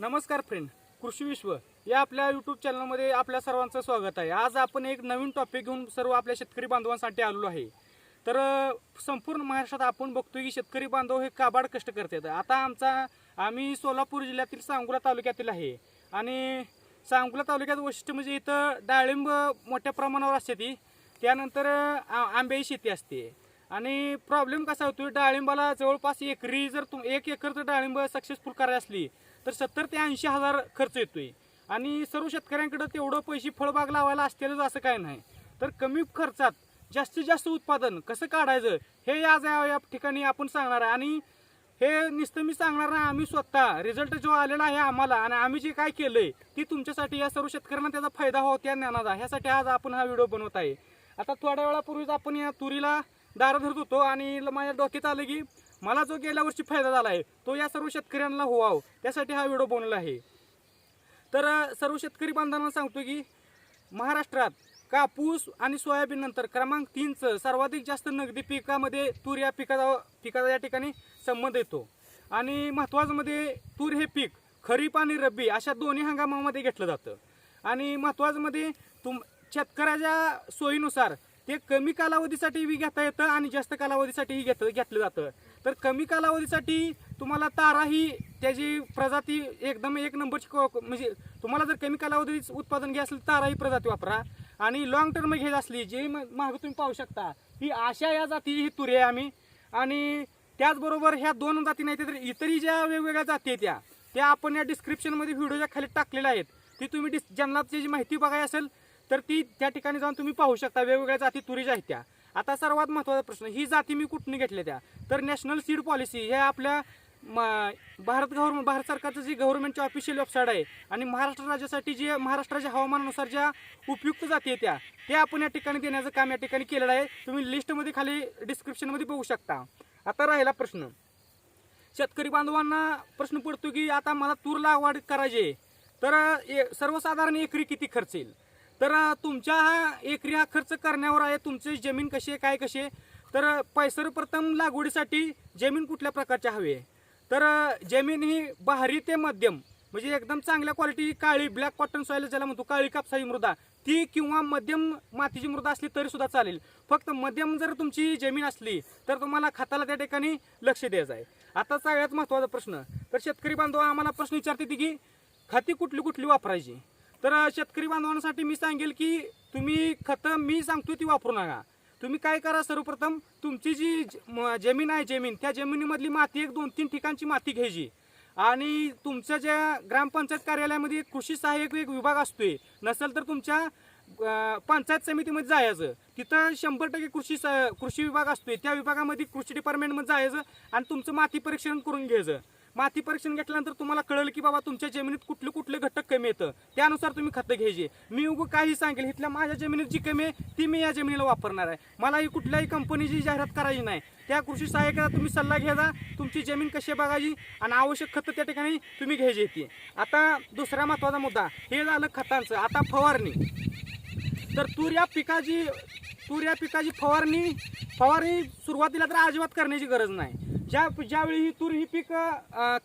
नमस्कार फ्रेंड कृषी विश्व या आपल्या यूट्यूब चॅनलमध्ये आपल्या सर्वांचं स्वागत आहे. आज आपण एक नवीन टॉपिक घेऊन सर्व आपल्या शेतकरी बांधवांसाठी आलेलो आहे. तर संपूर्ण महाराष्ट्रात आपण बघतोय की शेतकरी बांधव हे काबाड कष्ट करतात. आता आमचा आम्ही सोलापूर जिल्ह्यातील सांगोला तालुक्यातील आहे. आणि सांगोला तालुक्यात वैशिष्ट्य म्हणजे इथं डाळिंब मोठ्या प्रमाणावर असते ती. त्यानंतर आंब्याची शेती असते. आणि प्रॉब्लेम कसा होतो डाळिंबाला जवळपास एकरी जर तुम एक एकर जर डाळिंब सक्सेसफुल करायची असली तर सत्तर ते ऐंशी हजार खर्च येतोय. आणि सर्व शेतकऱ्यांकडे तेवढं पैसे फळबाग लावायला असतेलच असं काय नाही. तर कमी खर्चात जास्तीत जास्त उत्पादन कसं काढायचं हे आज या या ठिकाणी आपण सांगणार आहे. आणि हे नुसतं मी सांगणार नाही आम्ही स्वतः रिझल्ट जो आलेला आहे आम्हाला आणि आम्ही जे काय केलंय ती तुमच्यासाठी या सर्व शेतकऱ्यांना त्याचा फायदा हो त्या ज्ञानाचा. ह्यासाठी आज आपण हा व्हिडिओ बनवत आहे. आता थोड्या वेळापूर्वीच आपण या तुरीला दार धरत होतो आणि ल- माझ्या डोक्यात आलं की मला जो गेल्या वर्षी फायदा झाला आहे तो या सर्व शेतकऱ्यांना व्हावा त्यासाठी हा व्हिडिओ बनवला आहे. तर सर्व शेतकरी बांधवांना सांगतो की महाराष्ट्रात कापूस आणि सोयाबीन नंतर क्रमांक तीनचं सर्वाधिक जास्त नगदी पिकामध्ये तूर या पिकाचा पिकाचा या ठिकाणी संबंध येतो. आणि महत्त्वाचं मध्ये तूर हे पीक खरीप आणि रब्बी अशा दोन्ही हंगामामध्ये घेतलं जातं. आणि महत्त्वाचं मध्ये तुम शेतकऱ्याच्या सोयीनुसार ते कमी कालावधीसाठीही घेता येतं आणि जास्त कालावधीसाठीही घेत घेतलं जातं. तर कमी कालावधीसाठी तुम्हाला तारा ही त्याची प्रजाती एकदम एक नंबरची म्हणजे तुम्हाला जर कमी कालावधीत उत्पादन घ्या असेल तारा ही प्रजाती वापरा. आणि लॉंग टर्म घेत असली जे मागे तुम्ही पाहू शकता ही अशा या जाती ही तुरे आहे आम्ही. आणि त्याचबरोबर ह्या दोन जाती नाही तर इतरही ज्या वेगवेगळ्या जाती आहेत त्या त्या आपण या डिस्क्रिप्शनमध्ये व्हिडिओच्या खाली टाकलेल्या आहेत. ती तुम्ही डिस ज्यांना त्याची माहिती बघाय असेल तर ती त्या ठिकाणी जाऊन तुम्ही पाहू शकता वेगवेगळ्या जाती तुरीच्या आहेत त्या. आता सर्वात महत्त्वाचा प्रश्न ही जाती मी कुठून घेतल्या त्या? तर नॅशनल सीड पॉलिसी हे आपल्या म- भारत गव्हर्नमेंट भारत सरकारचं जी गव्हर्नमेंटची ऑफिशियल वेबसाईट आहे आणि महाराष्ट्र राज्यासाठी जे महाराष्ट्राच्या हवामानानुसार ज्या उपयुक्त जाती आहेत त्या त्या आपण या ठिकाणी देण्याचं काम या ठिकाणी केलेलं आहे. तुम्ही लिस्टमध्ये खाली डिस्क्रिप्शनमध्ये बघू शकता. आता राहिला प्रश्न. शेतकरी बांधवांना प्रश्न पडतो की आता मला तूर लागवड करायची आहे. तर ए- सर्वसाधारण एकरी किती खर्च येईल? तर तुमच्या हा एकरी हा खर्च करण्यावर आहे तुमची जमीन कशी आहे काय कशी आहे? तर पैसर प्रथम लागवडीसाठी जमीन कुठल्या प्रकारची हवी आहे? तर जमीन ही भारी ते मध्यम म्हणजे एकदम चांगल्या क्वालिटी काळी ब्लॅक कॉटन सॉईल ज्याला म्हणतो काळी कापसाची मृदा. ती किंवा मध्यम मातीची मृदा असली तरी सुद्धा चालेल. फक्त मध्यम जर तुमची जमीन असली तर तुम्हाला खताला त्या ठिकाणी लक्ष द्यायचं आहे. आता सगळ्यात महत्त्वाचा प्रश्न. तर शेतकरी बांधव आम्हाला प्रश्न विचारते की खती कुठली कुठली वापरायची? तर शेतकरी बांधवांसाठी मी सांगेल की तुम्ही खतं मी सांगतो ती वापरू नका. तुम्ही काय करा सर्वप्रथम तुमची जी ज- म- जमीन आहे जमीन त्या जमिनीमधली माती एक दोन तीन ठिकाणची माती घ्यायची. आणि तुमच्या ज्या ग्रामपंचायत कार्यालयामध्ये कृषी सहाय्यक एक विभाग असतोय नसेल तर तुमच्या पंचायत समितीमध्ये जायचं. तिथं शंभर टक्के कृषी स- कृषी विभाग असतोय त्या विभागामध्ये कृषी डिपार्टमेंटमध्ये जायचं आणि तुमचं माती परीक्षण करून घ्यायचं. माती परीक्षण घेतल्यानंतर तुम्हाला कळलं की बाबा तुमच्या जमिनीत कुठले कुठले घटक कमी येतं त्यानुसार तुम्ही खतं घ्यायची. मी उगं काही सांगेल इथल्या माझ्या जमिनीत जी कमी आहे ती मी या जमिनीला वापरणार आहे. मला ही कुठल्याही कंपनीची जाहिरात करायची नाही. त्या कृषी सहाय्यकाचा तुम्ही सल्ला घ्यायचा तुमची जमीन कशी बघायची आणि आवश्यक खतं त्या ठिकाणी तुम्ही घ्यायची ती. आता दुसरा महत्त्वाचा मुद्दा हे झालं खतांचं. आता फवारणी. तर तूर या पिकाची तूर या पिकाची फवारणी फवारणी सुरुवातीला तर अजिबात करण्याची गरज नाही. ज्या ज्यावेळी ही तूर ही पीक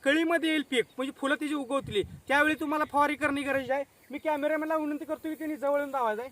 कळीमध्ये येईल पीक म्हणजे फुलं तिची उगवतली त्यावेळी तुम्हाला फवारणी करणे गरजेची आहे. मी कॅमेरामॅनला विनंती करतो की त्यांनी जवळ येऊन आवाज आहे.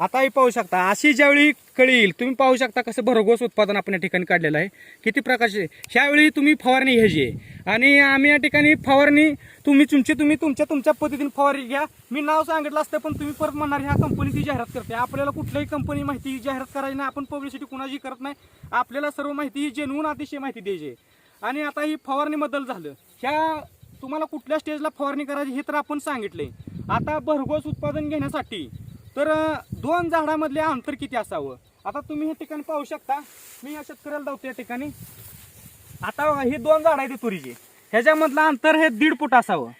आताही पाहू शकता. अशी ज्यावेळी कळी येईल तुम्ही पाहू शकता कसं भरघोस उत्पादन आपण या ठिकाणी काढलेलं आहे. किती प्रकारचे ह्यावेळी तुम्ही फवारणी घ्यायची आहे. आणि आम्ही या ठिकाणी फवारणी तुम्ही तुमची तुम्ही तुमच्या तुमच्या पद्धतीने फवारणी घ्या. मी नाव सांगितलं असतं पण तुम्ही परत म्हणणार ह्या कंपनीची जाहिरात करते. आपल्याला कुठल्याही कंपनी माहिती जाहिरात करायची नाही. आपण पब्लिसिटी कुणाची करत नाही. आपल्याला सर्व माहिती ही जेन्युन अतिशय माहिती द्यायची आहे. आणि आता ही फवारणीबद्दल झालं. ह्या तुम्हाला कुठल्या स्टेजला फवारणी करायची हे तर आपण सांगितले आता भरघोस उत्पादन घेण्यासाठी तर दोन झाडामधले अंतर किती असावं? आता तुम्ही हे ठिकाणी पाहू शकता. मी या शेतकऱ्याला धावतो या ठिकाणी. आता बघा दोन झाड आहेत तुरीची. ह्याच्यामधलं अंतर हे दीड फूट असावं.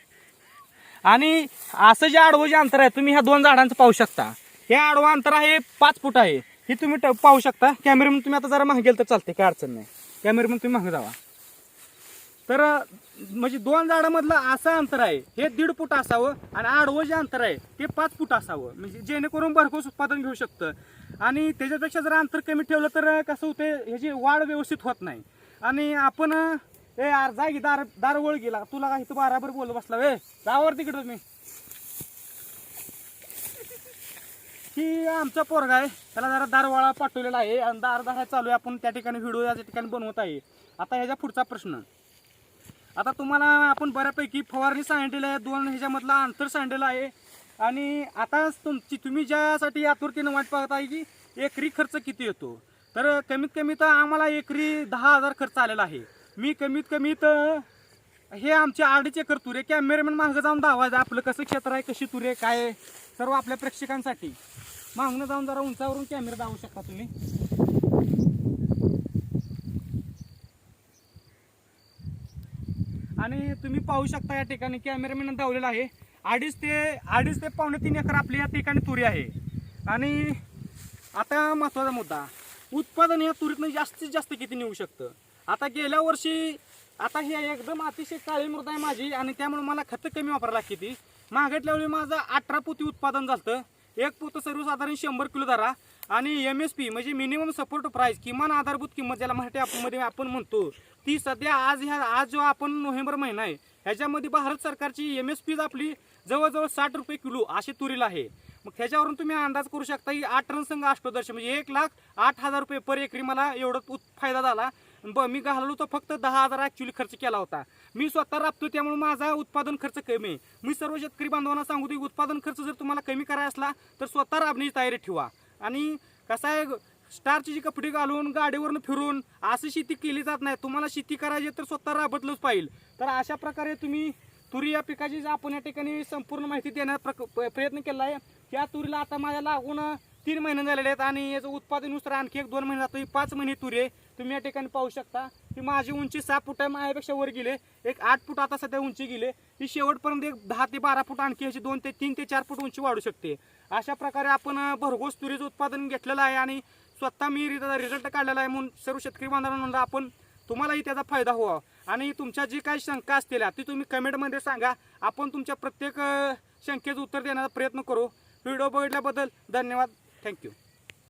आणि असं जे आडवं जे अंतर आहे तुम्ही ह्या दोन झाडांचं पाहू शकता. हे आडवं अंतर आहे पाच फूट आहे. हे तुम्ही पाहू शकता. कॅमेरेमन तुम्ही आता जरा मागे गेलं तर चालते काय अडचण नाही. कॅमेरेमन तुम्ही मागे जावा. तर म्हणजे दोन झाडामधलं असं अंतर आहे हे दीड फूट असावं आणि आडवं जे अंतर आहे ते पाच फूट असावं. म्हणजे जेणेकरून भरघोस उत्पादन घेऊ शकतं. आणि त्याच्यापेक्षा जर अंतर कमी ठेवलं तर कसं होतं ह्याची वाढ व्यवस्थित होत नाही. आणि आपण ए यार जा दार दार वळ गेला. तुला काय इथं बराबर बोल बसला वे? जावर तिकडं तुम्ही. ही आमचा पोरगा आहे. त्याला जरा दारवाळा पाठवलेला आहे. आणि दार दार चालू आहे आपण. त्या ठिकाणी व्हिडिओ या ठिकाणी बनवत आहे. आता ह्याच्या पुढचा प्रश्न. आता तुम्हाला आपण बऱ्यापैकी फवारणी सांगितलेली आहे दोन ह्याच्यामधला अंतर सांगितलेलं आहे. आणि आता तुमची तुम्ही ज्यासाठी आतुरतेनं वाट पाहत आहे की एकरी खर्च किती येतो. तर कमीत कमी तर आम्हाला एकरी दहा हजार खर्च आलेला आहे. मी कमीत कमी तर हे आमचे अडीच एकर तुरे कॅमेरामॅन मागं जाऊन दावायचं आपलं कसं क्षेत्र आहे कशी तुरे काय सर्व आपल्या प्रेक्षकांसाठी. मागणं जाऊन जरा उंचावरून कॅमेरा दावू शकता तुम्ही. आणि तुम्ही पाहू शकता या ठिकाणी कॅमेरामॅन धावलेला आहे. अडीच ते अडीच ते पावणे तीन एकर आपली या ठिकाणी तुरी आहे. आणि आता महत्त्वाचा मुद्दा उत्पादन या तुरीतनं जास्तीत जास्त किती निघू शकतं? आता गेल्या वर्षी आता हे एकदम अतिशय काळी मृदा आहे माझी आणि त्यामुळे मला खतं कमी वापरायला लागते ती मागटल्या वेळी माझं अठरा पोती उत्पादन झालं एक पोत सर्वसाधारण शंभर किलो धरा आणि एम एस पी म्हणजे मिनिमम सपोर्ट प्राईस किमान आधारभूत किंमत ज्याला मराठी आपण मध्ये आपण म्हणतो. ती सध्या आज ह्या आज जो आपण नोव्हेंबर महिना आहे ह्याच्यामध्ये भारत सरकारची एम एस पी आपली जवळजवळ साठ रुपये किलो अशी तुरीला आहे. मग ह्याच्यावरून तुम्ही अंदाज करू शकता की आठ रन संघ अष्टोदर्श म्हणजे एक लाख आठ हजार रुपये पर एकरी मला एवढं फायदा झाला. ब मी घालवलो तर फक्त दहा हजार ॲक्च्युली खर्च केला होता. मी स्वतः राबतो त्यामुळे माझा उत्पादन खर्च कमी आहे. मी सर्व शेतकरी बांधवांना सांगू की उत्पादन खर्च जर तुम्हाला कमी करायचा असला तर स्वतः राबण्याची तयारी ठेवा. आणि कसं आहे स्टारची जी कपडे घालून गाडीवरून फिरून अशी शेती केली जात नाही. तुम्हाला शेती करायची तर स्वतः राबतलंच पाहिजे तर अशा प्रकारे तुम्ही तुरी या पिकाची आपण या ठिकाणी संपूर्ण माहिती देण्याचा प्रक- प्रयत्न केला आहे त्या तुरीला आता माझ्या लागून तीन महिने झालेले आहेत आणि याचं उत्पादननुसार आणखी एक दोन महिने जातो ही पाच महिने तुरी आहे. तुम्ही या ठिकाणी पाहू शकता. की माझी उंची सहा फूट आहे. माझ्यापेक्षा वर गेले एक आठ फूट आता सध्या उंची गेले ही शेवटपर्यंत एक दहा ते बारा फूट आणखी अशी दोन ते तीन ते चार फूट उंची वाढू शकते. अशा प्रकारे आपण भरघोस तुरीचं उत्पादन घेतलेलं आहे आणि स्वतः मी रिझल्ट काढलेला आहे म्हणून सर्व शेतकरी बांधवांना आपण तुम्हालाही त्याचा फायदा व्हावा. आणि तुमच्या जी काही शंका असतील ती तुम्ही कमेंटमध्ये सांगा. आपण तुमच्या प्रत्येक शंकेचं उत्तर देण्याचा प्रयत्न करू. व्हिडिओ बघितल्याबद्दल धन्यवाद. थँक्यू